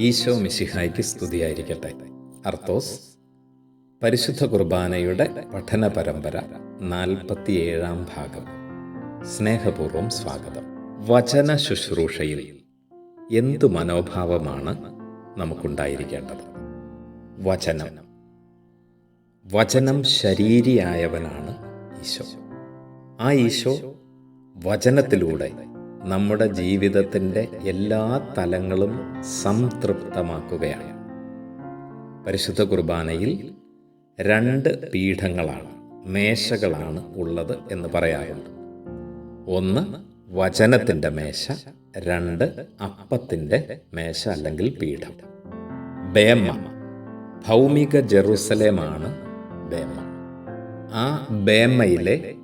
ഈശോ മിശിഹായ്ക്ക് സ്തുതിയായിരിക്കട്ടെ. അർത്തോസ് പരിശുദ്ധ കുർബാനയുടെ പഠന പരമ്പര നാൽപ്പത്തിയേഴാം ഭാഗം. സ്നേഹപൂർവം സ്വാഗതം. വചന ശുശ്രൂഷയിൽ എന്തു മനോഭാവമാണ് നമുക്കുണ്ടായിരിക്കേണ്ടത്? വചനം. വചനം ശരീരിയായവനാണ് ഈശോ. ആ ഈശോ വചനത്തിലൂടെ നമ്മുടെ ജീവിതത്തിന്റെ എല്ലാ തലങ്ങളും സംതൃപ്തമാക്കുകയാണ്. പരിശുദ്ധ കുർബാനയിൽ രണ്ട് പീഠങ്ങളാണ് മേശകളാണ് ഉള്ളത് എന്ന് പറയാറുണ്ട്. ഒന്ന് വചനത്തിന്റെ മേശ രണ്ട് അപ്പത്തിന്റെ മേശ അല്ലെങ്കിൽ പീഠം. ബേമ ഭൗമിക ജെറുസലേമാണ് ബേമ. ആ ബേമയിലെ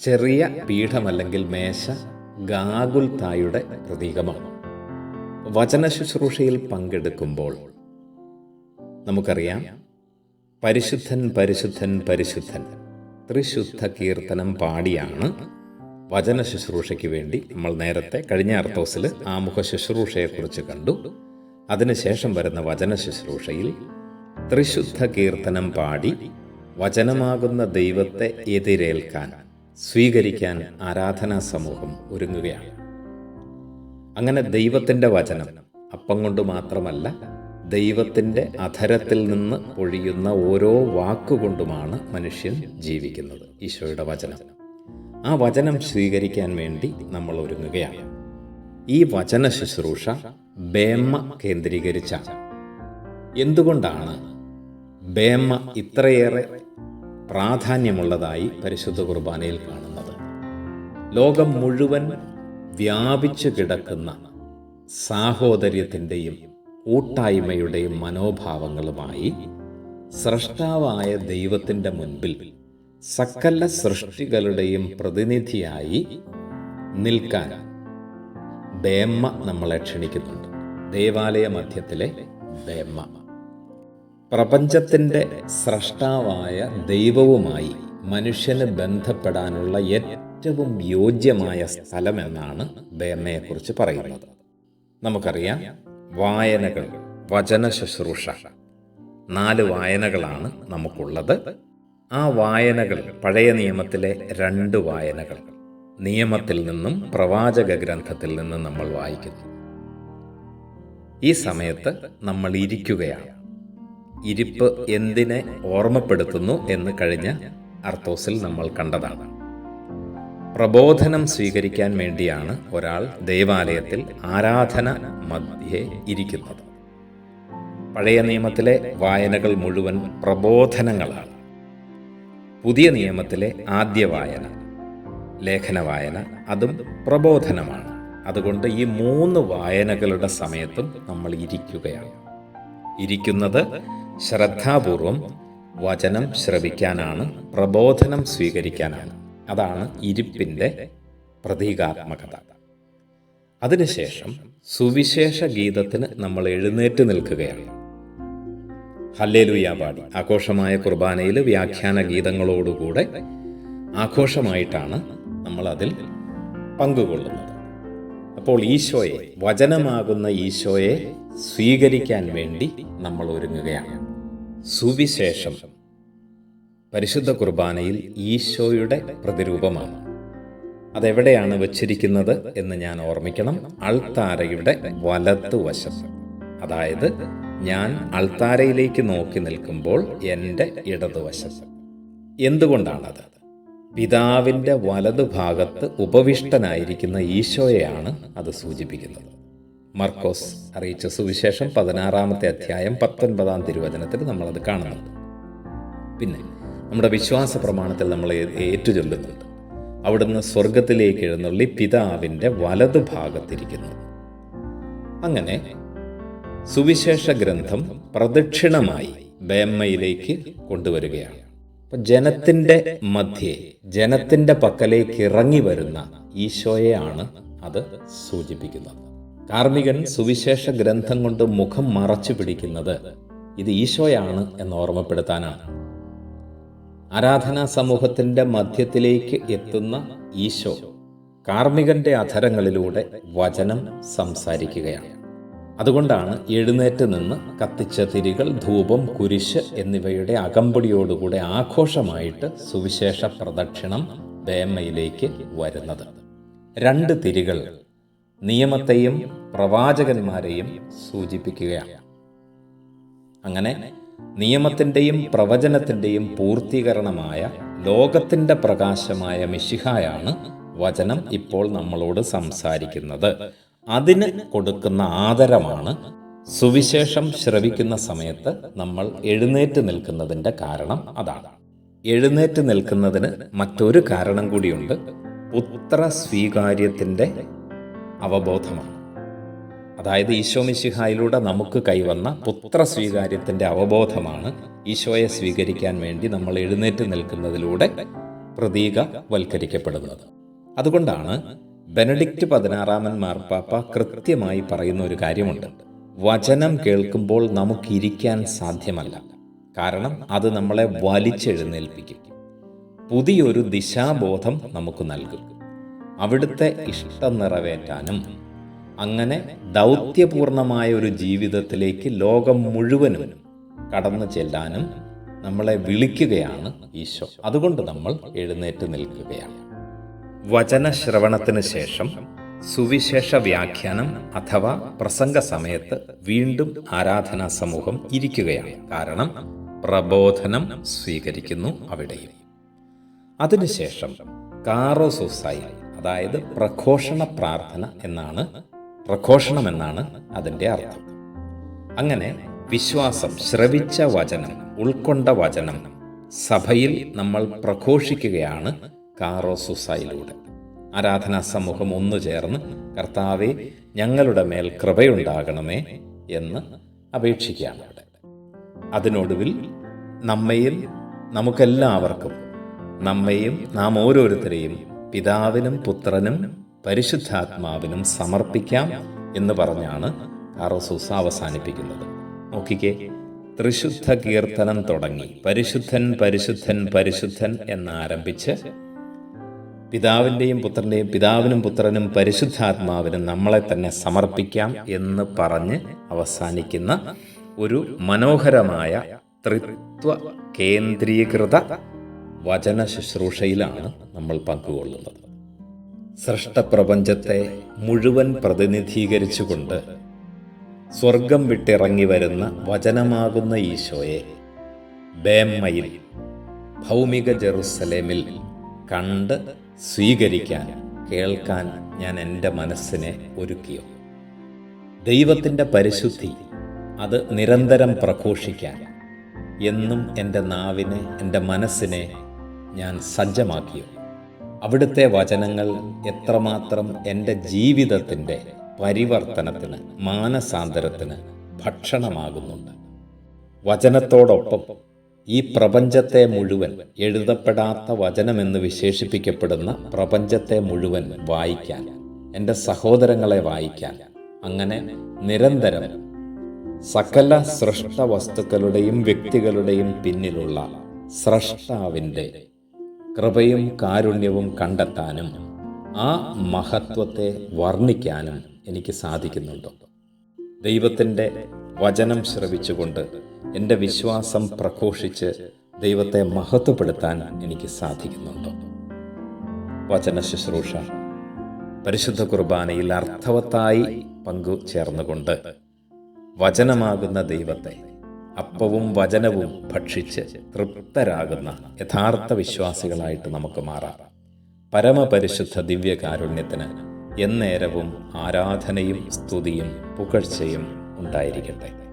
ചെറിയ പീഠം അല്ലെങ്കിൽ മേശ ഗാഗുൽത്തായുടെ പ്രതീകമാണ്. വചന ശുശ്രൂഷയിൽ പങ്കെടുക്കുമ്പോൾ നമുക്കറിയാം പരിശുദ്ധൻ പരിശുദ്ധൻ പരിശുദ്ധൻ ത്രിശുദ്ധ കീർത്തനം പാടിയാണ് വചന ശുശ്രൂഷയ്ക്ക് വേണ്ടി നമ്മൾ നേരത്തെ കഴിഞ്ഞ അർത്ഥോസിൽ ആമുഖ ശുശ്രൂഷയെക്കുറിച്ച് കണ്ടു. അതിനുശേഷം വരുന്ന വചന ശുശ്രൂഷയിൽ ത്രിശുദ്ധ കീർത്തനം പാടി വചനമാകുന്ന ദൈവത്തെ എതിരേൽക്കാൻ സ്വീകരിക്കാൻ ആരാധനാ സമൂഹം ഒരുങ്ങുകയാണ്. അങ്ങനെ ദൈവത്തിന്റെ വചനം അപ്പം കൊണ്ട് മാത്രമല്ല ദൈവത്തിന്റെ അധരത്തിൽ നിന്ന് ഒഴിയുന്ന ഓരോ വാക്കുകൊണ്ടുമാണ് മനുഷ്യൻ ജീവിക്കുന്നത്. ഈശോയുടെ വചനം. ആ വചനം സ്വീകരിക്കാൻ വേണ്ടി നമ്മൾ ഒരുങ്ങുകയാണ്. ഈ വചന ശുശ്രൂഷ ബേമ കേന്ദ്രീകരിച്ചാണ്. എന്തുകൊണ്ടാണ് ബേമ ഇത്രയേറെ പ്രാധാന്യമുള്ളതായി പരിശുദ്ധ കുർബാനയിൽ കാണുന്നത്. ലോകം മുഴുവൻ വ്യാപിച്ചു കിടക്കുന്ന സാഹോദര്യത്തിന്റെയും കൂട്ടായ്മയുടെയും മനോഭാവങ്ങളുമായി സ്രഷ്ടാവായ ദൈവത്തിന്റെ മുൻപിൽ സകല സൃഷ്ടികളുടെയും പ്രതിനിധിയായി നിൽക്കാൻ ബേമ്മ നമ്മളെ ക്ഷണിക്കുന്നുണ്ട്. ദേവാലയ മധ്യത്തിലെ ബേമ്മ പ്രപഞ്ചത്തിന്റെ സ്രഷ്ടാവായ ദൈവവുമായി മനുഷ്യന് ബന്ധപ്പെടാനുള്ള ഏറ്റവും യോജ്യമായ സ്ഥലമെന്നാണ് ബേമയെക്കുറിച്ച് പറയുന്നത്. നമുക്കറിയാം വായനകൾ വചന ശുശ്രൂഷ. നാല് വായനകളാണ് നമുക്കുള്ളത്. ആ വായനകൾ പഴയ നിയമത്തിലെ രണ്ട് വായനകൾ നിയമത്തിൽ നിന്നും പ്രവാചക ഗ്രന്ഥത്തിൽ നിന്നും നമ്മൾ വായിക്കുന്നു. ഈ സമയത്ത് നമ്മൾ ഇരിക്കുകയാണ്. ഇരിപ്പ് എന്തിനെ ഓർമ്മപ്പെടുത്തുന്നു എന്ന് കഴിഞ്ഞ അർത്ഥോസിൽ നമ്മൾ കണ്ടതാണ്. പ്രബോധനം സ്വീകരിക്കാൻ വേണ്ടിയാണ് ഒരാൾ ദേവാലയത്തിൽ ആരാധന മധ്യേ ഇരിക്കുന്നത്. പഴയ നിയമത്തിലെ വായനകൾ മുഴുവൻ പ്രബോധനങ്ങളാണ്. പുതിയ നിയമത്തിലെ ആദ്യ വായന ലേഖന വായന അതും പ്രബോധനമാണ്. അതുകൊണ്ട് ഈ മൂന്ന് വായനകളുടെ സമയത്തും നമ്മൾ ഇരിക്കുകയാണ്. ഇരിക്കുന്നത് ശ്രദ്ധാപൂർവം വചനം ശ്രവിക്കാനാണ് പ്രബോധനം സ്വീകരിക്കാനാണ്. അതാണ് ഇരിപ്പിന്റെ പ്രതീകാത്മകത. അതിനുശേഷം സുവിശേഷ ഗീതത്തിന് നമ്മൾ എഴുന്നേറ്റ് നിൽക്കുകയാണ്. ഹല്ലേലുയ പാടി. ആഘോഷമായ കുർബാനയിൽ വ്യാഖ്യാന ഗീതങ്ങളോടുകൂടെ ആഘോഷമായിട്ടാണ് നമ്മൾ അതിൽ പങ്കുകൊള്ളുന്നത്. അപ്പോൾ ഈശോയെ വചനമാകുന്ന ഈശോയെ സ്വീകരിക്കാൻ വേണ്ടി നമ്മൾ ഒരുങ്ങുകയാണ്. സുവിശേഷം. പരിശുദ്ധ കുർബാനയിൽ ഈശോയുടെ പ്രതിരൂപമാണ്. അതെവിടെയാണ് വച്ചിരിക്കുന്നത് എന്ന് ഞാൻ ഓർമ്മിക്കണം. അൾത്താരയുടെ വലത്തുവശത്ത് അതായത് ഞാൻ അൾത്താരയിലേക്ക് നോക്കി നിൽക്കുമ്പോൾ എന്റെ ഇടതുവശത്ത് എന്തുകൊണ്ടാണത്? പിതാവിന്റെ വലതുഭാഗത്ത് ഉപവിഷ്ടനായിരിക്കുന്ന ഈശോയെയാണ് അത് സൂചിപ്പിക്കുന്നത്. മർക്കോസ് അറിയിച്ച സുവിശേഷം പതിനാറാമത്തെ അധ്യായം പത്തൊൻപതാം തിരുവചനത്തിൽ നമ്മളത് കാണുന്നുണ്ട് പിന്നെ നമ്മുടെ വിശ്വാസ പ്രമാണത്തിൽ നമ്മൾ ഏറ്റുചൊല്ലുന്നുണ്ട്. അവിടുന്ന് സ്വർഗത്തിലേക്ക് എഴുന്നള്ളി പിതാവിന്റെ വലതുഭാഗത്തിരിക്കുന്നു അങ്ങനെ സുവിശേഷ ഗ്രന്ഥം പ്രദക്ഷിണമായി ബേമ്മയിലേക്ക് കൊണ്ടുവരികയാണ്. അപ്പം ജനത്തിന്റെ മധ്യേ ജനത്തിന്റെ പക്കലേക്ക് ഇറങ്ങി വരുന്ന ഈശോയെയാണ് അത് സൂചിപ്പിക്കുന്നത്. കാർമികൻ സുവിശേഷ ഗ്രന്ഥം കൊണ്ട് മുഖം മറച്ചു പിടിക്കുന്നത് ഇത് ഈശോയാണ് എന്ന് ഓർമ്മപ്പെടുത്താനാണ്. ആരാധനാ സമൂഹത്തിന്റെ മധ്യത്തിലേക്ക് എത്തുന്ന ഈശോ കാർമികന്റെ അധരങ്ങളിലൂടെ വചനം സംസാരിക്കുകയാണ്. അതുകൊണ്ടാണ് എഴുന്നേറ്റ് നിന്ന് കത്തിച്ച തിരികൾ ധൂപം കുരിശ് എന്നിവയുടെ അകമ്പടിയോടുകൂടെ ആഘോഷമായിട്ട് സുവിശേഷ പ്രദക്ഷിണം വേമയിലേക്ക് വരുന്നത്. രണ്ട് തിരികൾ നിയമത്തെയും പ്രവാചകന്മാരെയും സൂചിപ്പിക്കുകയാണ്. അങ്ങനെ നിയമത്തിന്റെയും പ്രവചനത്തിന്റെയും പൂർത്തീകരണമായ ലോകത്തിന്റെ പ്രകാശമായ മിശിഹായാണ് വചനം ഇപ്പോൾ നമ്മളോട് സംസാരിക്കുന്നത്. അതിന് കൊടുക്കുന്ന ആദരമാണ് സുവിശേഷം ശ്രവിക്കുന്ന സമയത്ത് നമ്മൾ എഴുന്നേറ്റ് നിൽക്കുന്നതിന്റെ കാരണം അതാണ്. എഴുന്നേറ്റ് നിൽക്കുന്നതിന് മറ്റൊരു കാരണം കൂടിയുണ്ട്. പുത്ര സ്വീകാര്യത്തിന്റെ അവബോധമാണ്. അതായത് ഈശോ മിശിഹായിലൂടെ നമുക്ക് കൈവന്ന പുത്ര സ്വീകാര്യത്തിന്റെ അവബോധമാണ് ഈശോയെ സ്വീകരിക്കാൻ വേണ്ടി നമ്മൾ എഴുന്നേറ്റ് നിൽക്കുന്നതിലൂടെ പ്രതീകവൽക്കരിക്കപ്പെടുന്നത്. അതുകൊണ്ടാണ് ബെനഡിക്റ്റ് പതിനാറാമൻ മാർപ്പാപ്പ കൃത്യമായി പറയുന്ന ഒരു കാര്യമുണ്ട്. വചനം കേൾക്കുമ്പോൾ നമുക്കിരിക്കാൻ സാധ്യമല്ല. കാരണം അത് നമ്മളെ വലിച്ചെഴുന്നേൽപ്പിക്കും. പുതിയൊരു ദിശാബോധം നമുക്ക് നൽകും. അവിടുത്തെ ഇഷ്ടം നിറവേറ്റാനും അങ്ങനെ ദൗത്യപൂർണമായ ഒരു ജീവിതത്തിലേക്ക് ലോകം മുഴുവനും കടന്നു ചെല്ലാനും നമ്മളെ വിളിക്കുകയാണ് ഈശോ. അതുകൊണ്ട് നമ്മൾ എഴുന്നേറ്റ് നിൽക്കുകയാണ്. വചനശ്രവണത്തിന് ശേഷം സുവിശേഷ വ്യാഖ്യാനം അഥവാ പ്രസംഗ സമയത്ത് വീണ്ടും ആരാധനാ സമൂഹം ഇരിക്കുകയാണ്. കാരണം പ്രബോധനം സ്വീകരിക്കുന്നു അവിടെയും. അതിനുശേഷം കാറോസോസായി അതായത് പ്രഘോഷണ പ്രാർത്ഥന എന്നാണ്. പ്രഘോഷണം എന്നാണ് അതിന്റെ അർത്ഥം. അങ്ങനെ വിശ്വാസം ശ്രവിച്ച വചനം ഉൾക്കൊണ്ട വചനം സഭയിൽ നമ്മൾ പ്രഘോഷിക്കുകയാണ് കാറോസുസയിലൂടെ. ആരാധനാ സമൂഹം ഒന്നു ചേർന്ന് കർത്താവെ ഞങ്ങളുടെ മേൽ കൃപയുണ്ടാകണമേ എന്ന് അപേക്ഷിക്കുകയാണ് അവിടെ. അതിനൊടുവിൽ നമ്മയിൽ നമുക്കെല്ലാവർക്കും നമ്മയും നാം ഓരോരുത്തരെയും പിതാവിനും പുത്രനും പരിശുദ്ധാത്മാവിനും സമർപ്പിക്കാം എന്ന് പറഞ്ഞാണ് കാറോസൂസ അവസാനിപ്പിക്കുന്നത്. നോക്കിക്കേ ത്രിശുദ്ധ കീർത്തനം തുടങ്ങി. പരിശുദ്ധൻ പരിശുദ്ധൻ പരിശുദ്ധൻ എന്നാരംഭിച്ച് പിതാവിന്റെയും പുത്രന്റെയും പിതാവിനും പുത്രനും പരിശുദ്ധാത്മാവിനും നമ്മളെ തന്നെ സമർപ്പിക്കാം എന്ന് പറഞ്ഞ് അവസാനിക്കുന്ന ഒരു മനോഹരമായ ത്രിത്വ കേന്ദ്രീകൃത വചന ശുശ്രൂഷയിലാണ് നമ്മൾ പങ്കുകൊള്ളുന്നത്. സൃഷ്ടപ്രപഞ്ചത്തെ മുഴുവൻ പ്രതിനിധീകരിച്ചുകൊണ്ട് സ്വർഗം വിട്ടിറങ്ങി വരുന്ന വചനമാകുന്ന ഈശോയെ ബേമ്മയിൽ ഭൗമിക ജെറുസലേമിൽ കണ്ട് സ്വീകരിക്കാൻ കേൾക്കാൻ ഞാൻ എന്റെ മനസ്സിനെ ഒരുക്കിയോ? ദൈവത്തിന്റെ പരിശുദ്ധി അത് നിരന്തരം പ്രഘോഷിക്കാൻ എന്നും എന്റെ നാവിനെ എന്റെ മനസ്സിനെ ഞാൻ സജ്ജമാക്കിയോ? അവിടുത്തെ വചനങ്ങൾ എത്രമാത്രം എന്റെ ജീവിതത്തിന്റെ പരിവർത്തനത്തിന് മാനസാന്തരത്തിന് ഭക്ഷണമാകുന്നുണ്ട്. വചനത്തോടൊപ്പം ഈ പ്രപഞ്ചത്തെ മുഴുവൻ എഴുതപ്പെടാത്ത വചനമെന്ന് വിശേഷിപ്പിക്കപ്പെടുന്ന പ്രപഞ്ചത്തെ മുഴുവൻ വായിക്കാൻ എന്റെ സഹോദരങ്ങളെ വായിക്കാൻ അങ്ങനെ നിരന്തരം സകല സൃഷ്ട വസ്തുക്കളുടെയും വ്യക്തികളുടെയും പിന്നിലുള്ള സ്രഷ്ടാവിന്റെ കൃപയും കാരുണ്യവും കണ്ടെത്താനും ആ മഹത്വത്തെ വർണിക്കാനും എനിക്ക് സാധിക്കുന്നുണ്ടോ. ദൈവത്തിന്റെ വചനം ശ്രവിച്ചുകൊണ്ട് എന്റെ വിശ്വാസം പ്രഘോഷിച്ച് ദൈവത്തെ മഹത്വപ്പെടുത്താൻ എനിക്ക് സാധിക്കുന്നുണ്ടോ. വചന ശുശ്രൂഷ. പരിശുദ്ധ കുർബാനയിൽ അർത്ഥവത്തായി പങ്കു ചേർന്നുകൊണ്ട് വചനമാകുന്ന ദൈവത്തെ അപ്പവും വചനവും ഭക്ഷിച്ച് തൃപ്തരാകുന്ന യഥാർത്ഥ വിശ്വാസികളായിട്ട് നമുക്ക് മാറാം. പരമപരിശുദ്ധ ദിവ്യകാരുണ്യത്തിന് എന്നേരവും ആരാധനയും സ്തുതിയും പുകഴ്ചയും ഉണ്ടായിരിക്കട്ടെ.